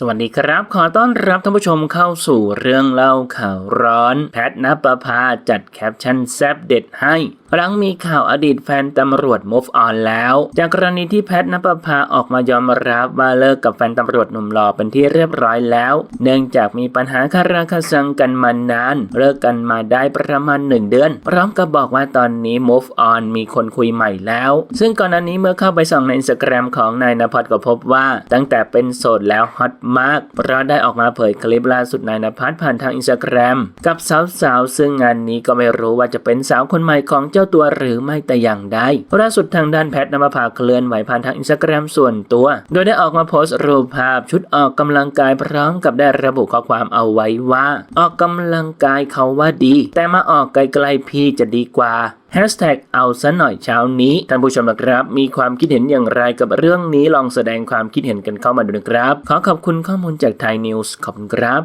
สวัสดีครับ ขอต้อนรับท่านผู้ชมเข้าสู่เรื่องเล่าข่าวร้อน แพทนปภาจัดแคปชั่นแซบเด็ดให้หลังมีข่าวอดีตแฟนตำรวจ move on แล้ว จากกรณีที่แพทนปภาออกมายอมรับว่าเลิกกับแฟนตำรวจหนุ่มหล่อเป็นที่เรียบร้อยแล้ว เนื่องจากมีปัญหาคาราคาซังกันมานาน เลิกกันมาได้ประมาณหนึ่งเดือน พร้อมกับบอกว่าตอนนี้ move on มีคนคุยใหม่แล้ว ซึ่งก่อนหน้านี้เมื่อเข้าไปส่องในอินสตาแกรมของนายนภัสก็พบว่า ตั้งแต่เป็นโสดแล้วฮอตมาก เพราะได้ออกมาเผยคลิปล่าสุดนายนภัสผ่านทางอินสตาแกรมกับสาวๆ ซึ่งงานนี้ก็ไม่รู้ว่าจะเป็นสาวคนใหม่ของเจ้าตัวหรือไม่แต่อย่างใดล่าสุดทางด้านแพทนภพาเคลื่อนไหวผ่านทางอินสตาแกรมส่วนตัว โดยได้ออกมาโพสต์รูปภาพชุดออกกำลังกายพร้อมกับได้ระบุข้อความเอาไว้ว่า ออกกำลังกายเขาว่าดี แต่มาออกไกลๆพี่จะดีกว่า แฮชแท็กเอาซะหน่อยเช้านี้ท่านผู้ชมนะครับ มีความคิดเห็นอย่างไรกับเรื่องนี้ลองแสดงความคิดเห็นกันเข้ามาดูนะครับ ขอขอบคุณข้อมูลจากไทยนิวส์ขอบคุณครับ